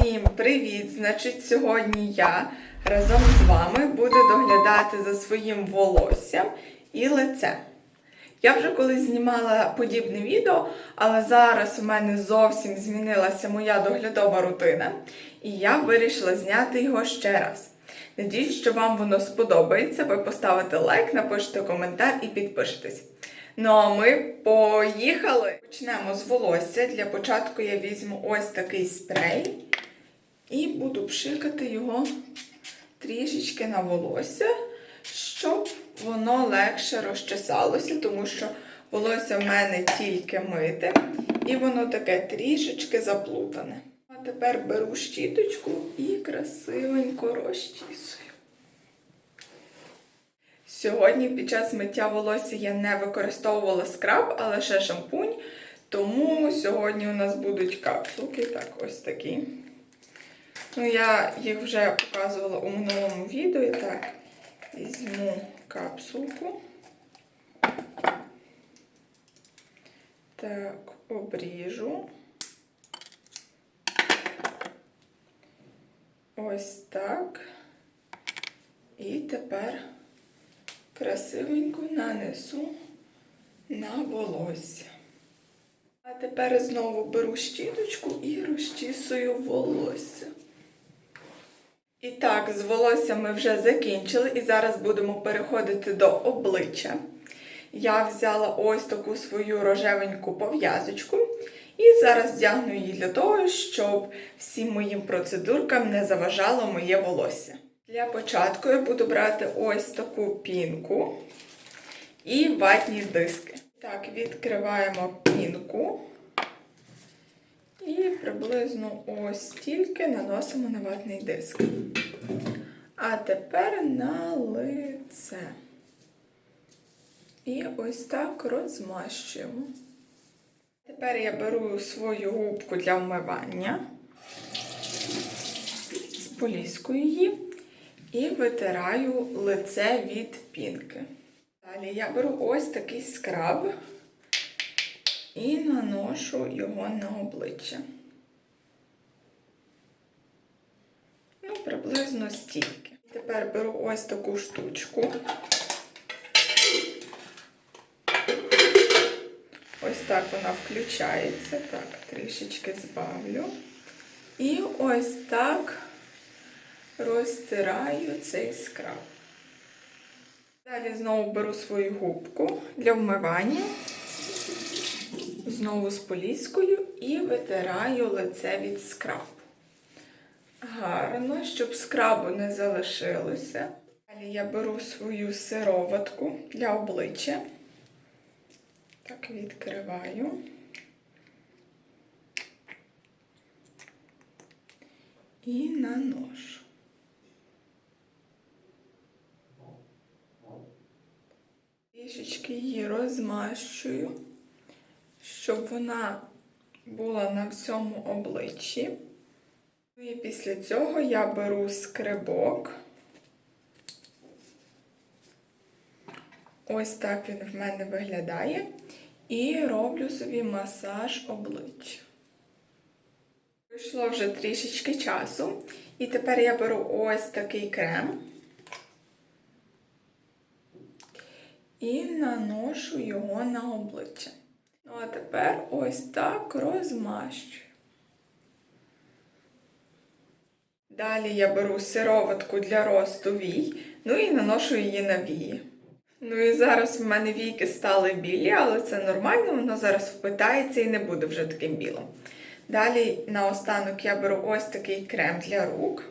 Всім привіт! Значить, сьогодні я разом з вами буду доглядати за своїм волоссям і лицем. Я вже колись знімала подібне відео, але зараз у мене зовсім змінилася моя доглядова рутина, і я вирішила зняти його ще раз. Надіюсь, що вам воно сподобається. Ви поставите лайк, напишете коментар і підпишетесь. Ну а ми поїхали! Почнемо з волосся. Для початку я візьму ось такий спрей і буду пшикати його трішечки на волосся, щоб воно легше розчесалося, тому що волосся в мене тільки мите, і воно таке трішечки заплутане. А тепер беру щіточку і красивенько розчісую. Сьогодні під час миття волосся я не використовувала скраб, а лише шампунь. Тому сьогодні у нас будуть капсулки, так, ось такі. Ну, я їх вже показувала у минулому відео. І так, візьму капсулку. Так, обріжу. Ось так. І тепер красивенько нанесу на волосся. А тепер знову беру щіточку і розчісую волосся. І так, з волоссям ми вже закінчили, і зараз будемо переходити до обличчя. Я взяла ось таку свою рожевеньку пов'язочку. І зараз вдягну її для того, щоб всім моїм процедуркам не заважало моє волосся. Для початку я буду брати ось таку пінку і ватні диски. Так, відкриваємо пінку і приблизно ось стільки наносимо на ватний диск. А тепер на лице. І ось так розмащуємо. Тепер я беру свою губку для вмивання, споліскую її і витираю лице від пінки. Далі я беру ось такий скраб і наношу його на обличчя. Ну, приблизно стільки. Тепер беру ось таку штучку. Ось так вона включається. Так, трішечки збавлю. І ось так розтираю цей скраб. Далі знову беру свою губку для вмивання, знову з поліскою і витираю лице від скрабу. Гарно, щоб скрабу не залишилося. Далі я беру свою сироватку для обличчя. Так, відкриваю. І наношу. Трішечки її розмащую, щоб вона була на всьому обличчі. Ну І після цього я беру скрибок. Ось так він в мене виглядає. І роблю собі масаж обличчя. Пройшло вже трішечки часу. І тепер я беру ось такий крем. І наношу його на обличчя. А тепер ось так розмащую. Далі я беру сироватку для росту вій, ну і наношу її на вії. Ну і зараз в мене війки стали білі, але це нормально, воно зараз впитається і не буде вже таким білим. Далі наостанок я беру ось такий крем для рук.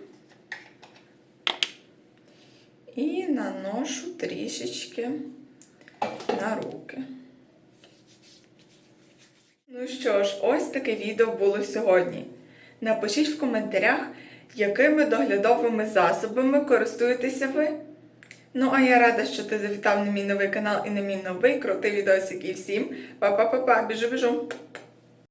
І наношу трішечки на руки. Ну що ж, ось таке відео було сьогодні. Напишіть в коментарях, якими доглядовими засобами користуєтеся ви. Ну, а я рада, що ти завітав на мій новий канал і на мій новий крутий відосик. І всім па-па-па-па, біжу-біжу!